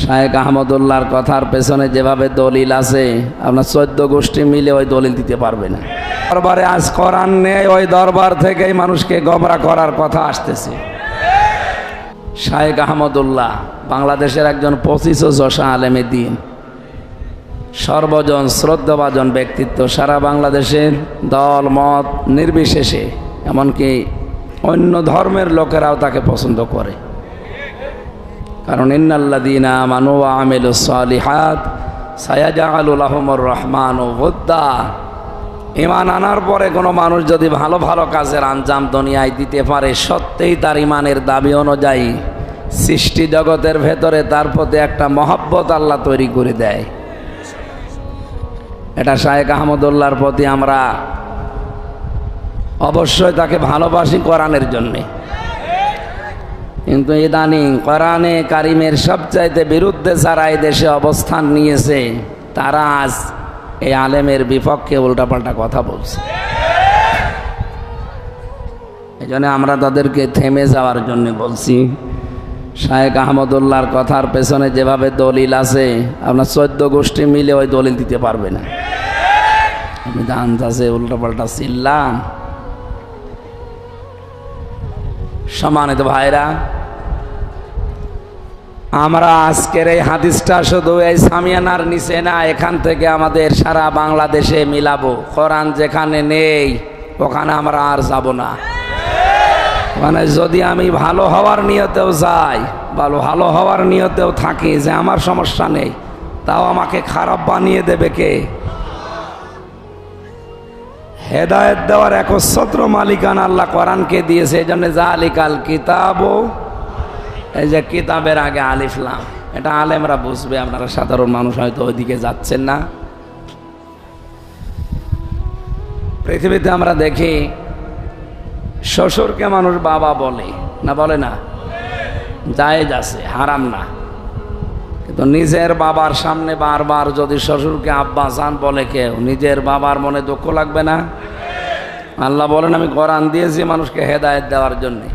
শায়েক আহমদুল্লাহর কথার পেছনে যেভাবে দলিল আছে, আপনার চোদ্দ গোষ্ঠী মিলে ওই দলিল দিতে পারবে না। দরবারে আজ করার নেই, ওই দরবার থেকেই মানুষকে গমরা করার কথা আসতেছে। শায়েক আহমদুল্লাহ বাংলাদেশের একজন পঁচিশ যশা আলেমে দিন। সর্বজন শ্রদ্ধাভাজন ব্যক্তিত্ব সারা বাংলাদেশের দল, মত, নির্বিশেষে, এমনকি অন্য ধর্মের লোকেরাও তাকে পছন্দ করে। কারণ ইন্নাল্লাদিনা মানু আমিল সালিহাত সায়াজালুল আহমর রহমান ও বোদ্দা। ইমান আনার পরে কোনো মানুষ যদি ভালো ভালো কাজের আঞ্জাম দুনিয়ায় দিতে পারে, সত্যিই তার ইমানের দাবি অনুযায়ী সৃষ্টি জগতের ভেতরে তার প্রতি একটা মহব্বত আল্লাহ তৈরি করে দেয়। এটা শায়েক আহমদুল্লাহর প্রতি আমরা অবশ্যই তাকে ভালোবাসি কোরআনের জন্যে। কিন্তু ইদানিং কোরআনে কারিমের সবচাইতে বিরুদ্ধে যারা এই দেশে অবস্থান নিয়েছে, তারা আজ এই আলেমের বিপক্ষে উল্টাপাল্টা কথা বলছে। এই জন্য আমরা তাদেরকে থেমে যাওয়ার জন্য বলছি। শায়েক আহমদুল্লাহর কথার পেছনে যেভাবে দলিল আছে, আপনার চোদ্দ গোষ্ঠী মিলে ওই দলিল দিতে পারবে না। আমি জানতাছে উল্টাপাল্টা চিল্লাম। সম্মানিত ভাইরা, আমরা আজকের এই হাদিসটা শুধু এই সামিয়ানার নিচে না, এখান থেকে আমাদের সারা বাংলাদেশে মিলাবো। কোরআন যেখানে নেই, ওখানে আমরা আর যাব না। মানে যদি আমি ভালো হওয়ার নিয়তেও যাই ভালো ভালো হওয়ার নিয়তেও থাকি যে আমার সমস্যা নেই, তাও আমাকে খারাপ বানিয়ে দেবে কে? হেদায়ত দেওয়ার একচ্ছত্র মালিকান আল্লাহ কোরআনকে দিয়েছে, এই জন্য যা আলিকাল কিতাবও এই যে কিতাবের আগে আলিফলাম এটা আলেমরা বুঝবে, আপনারা সাধারণ মানুষ হয়তো ওইদিকে যাচ্ছেন না। পৃথিবীতে আমরা দেখি, শ্বশুরকে মানুষ বাবা বলে, না বলে না? জায়েজ আছে, হারাম না। কিন্তু নিজের বাবার সামনে বারবার যদি শ্বশুরকে আব্বা জান বলে কেউ, নিজের বাবার মনে দুঃখ লাগবে না? আল্লাহ বলেন, আমি কোরআন দিয়েছি মানুষকে হেদায়েত দেওয়ার জন্যে।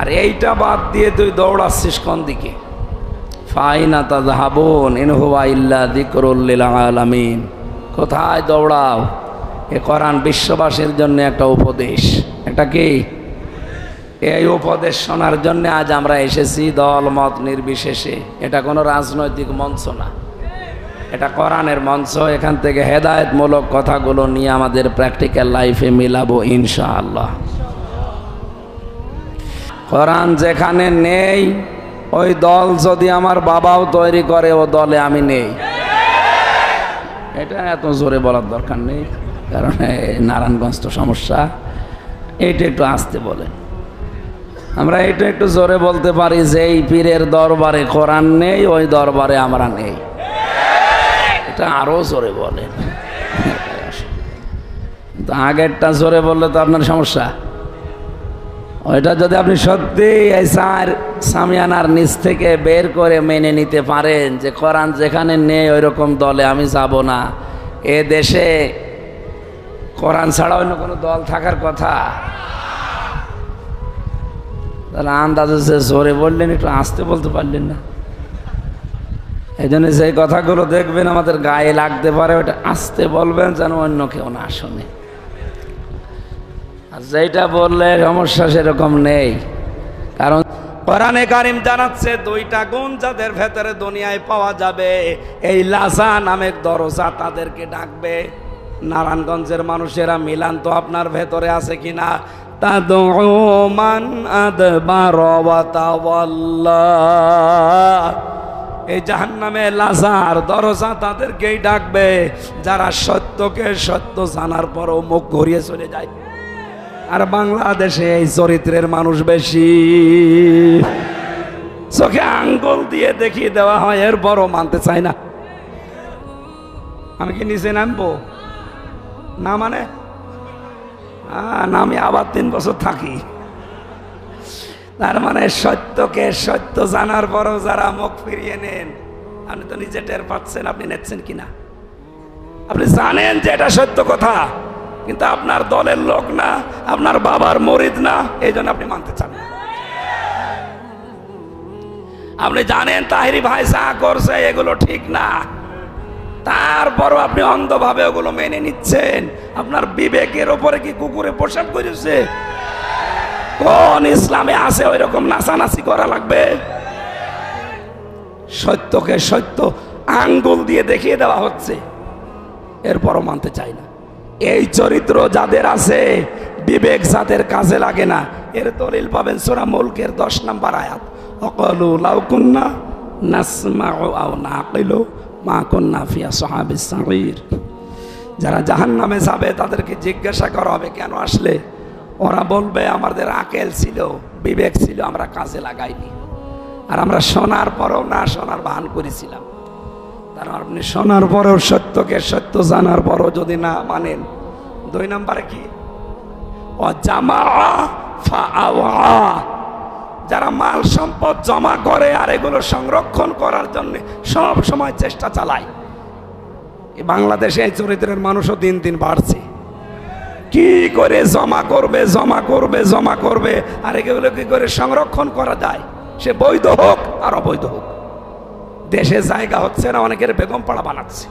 আর এইটা বাদ দিয়ে তুই দৌড়াচ্ছিস কোন দিকে? ফাইনা তাজহাবুন ইন হুয়া ইল্লা যিকরুল আলামিন। কোথায় দৌড়াও? এ কোরআন বিশ্ববাসীর জন্য একটা উপদেশ। এটা কি? এই উপদেশ শোনার জন্য আজ আমরা এসেছি দল মত নির্বিশেষে। এটা কোনো রাজনৈতিক মঞ্চ না। এটা কোরআনের মঞ্চ। এখান থেকে হেদায়েতমূলক কথাগুলো নিয়ে আমাদের প্র্যাকটিক্যাল লাইফে মিলাবো ইনশাআল্লাহ। কোরআন যেখানে নেই, ওই দল যদি আমার বাবাও তৈরি করে, ও দলে আমি নেই। এটা এত জোরে বলার দরকার নেই, কারণ নারায়ণগঞ্জ তো সমস্যা। এটা একটু আসতে বলে আমরা এটা একটু জোরে বলতে পারি যে এই পীরের দরবারে কোরআন নেই, ওই দরবারে আমরা নেই। এটা আরও জোরে বলে কিন্তু আগেরটা জোরে বললে তো আপনার সমস্যা। ওইটা যদি আপনি সত্যি এই সার সামিয়ানার নিচ থেকে বের করে মেনে নিতে পারেন যে কোরআন যেখানে নেই ওই রকম দলে আমি যাব না। এ দেশে কোরআন ছাড়া অন্য কোনো দল থাকার কথা। তাহলে আন্দাজে যে জোরে বললেন, একটু আসতে বলতে পারলেন না। এই জন্য সেই কথাগুলো দেখবেন, আমাদের গায়ে লাগতে পারে, ওটা আসতে বলবেন, যেন অন্য কেউ না শোনে। আর যেটা বললে, সমস্যা সেরকম নেই। কারণ কোরআনে কারিম জানাচ্ছে, দুইটা গুণ যাদের ভেতরে দুনিয়ায় পাওয়া যাবে, এই লাসা নামের দরজা তাদেরকে ডাকবে। নারায়ণগঞ্জের মানুষেরা মিলান তো আপনার ভেতরে আছে কিনা? তাদমান আদবার এই জাহান্নামে লাজার দরজা তাদেরকেই ডাকবে, যারা সত্যকে সত্য জানার পরও মুখ ঘুরিয়ে চলে যায়। আর বাংলাদেশে এই চরিত্রের মানুষ বেশি। চোখে আঙ্গুল দিয়ে দেখিয়ে দেওয়া হয় এর বড় মানতে চাই না। আমি কি নিচে নামবো? না মানে? না, আমি আবার তিন বছর থাকি। তার মানে সত্যকে সত্য জানার পরও যারা মুখ ফিরিয়ে নেন, আপনি তো নিজে টের পাচ্ছেন আপনি নেচ্ছেন কিনা। আপনি জানেন যে এটা সত্য কথা, কিন্তু আপনার দলের লোক না, আপনার বাবার মরিদ না, এই জন্য আপনি মানতে চান আপনি জানেন তাহিরি ভাই যা করছে, এগুলো ঠিক না। তারপরও আপনি অন্ধভাবে ওগুলো মেনে নিচ্ছেন। আপনার বিবেকের ওপরে কি কুকুরে পোশাক করেছে? কোন ইসলামে আছে ওই রকম নাচানাচি করা লাগবে? সত্যকে সত্য আঙ্গুল দিয়ে দেখিয়ে দেওয়া হচ্ছে। এরপরও মানতে চাই না। এই চরিত্র যাদের আছে, বিবেক যাদের কাজে লাগে না, এর দলিল পাবেন সোরা মুলকের দশ নম্বর আয়াত। অকলু লাউকুন্না নাসমাউ আও নাকিলু মা কুন্না ফিয়া সাহাবিস সাগীর। যারা জাহান নামে যাবে, তাদেরকে জিজ্ঞাসা করা হবে, কেন আসলে? ওরা বলবে, আমাদের আকেল ছিল, বিবেক ছিল, আমরা কাজে লাগাইনি। আর আমরা শোনার পরেও না শোনার ভান করেছিলাম। তার আপনি শোনার পরেও সত্যকে সত্য জানার পরও যদি না মানেন, দুই নম্বরে কি? ও জামা যারা মাল সম্পদ জমা করে আর এগুলো সংরক্ষণ করার জন্য সব সময় চেষ্টা চালায়। এই বাংলাদেশে এই চরিত্রের মানুষও দিন দিন বাড়ছে। কি করে জমা করবে জমা করবে জমা করবে, আর এগুলো কি করে সংরক্ষণ করা যায়? সে বৈধ হোক আর অবৈধ হোক। দেশে জায়গা হচ্ছে না, অনেকের বেগম পাড়া বানাচ্ছে।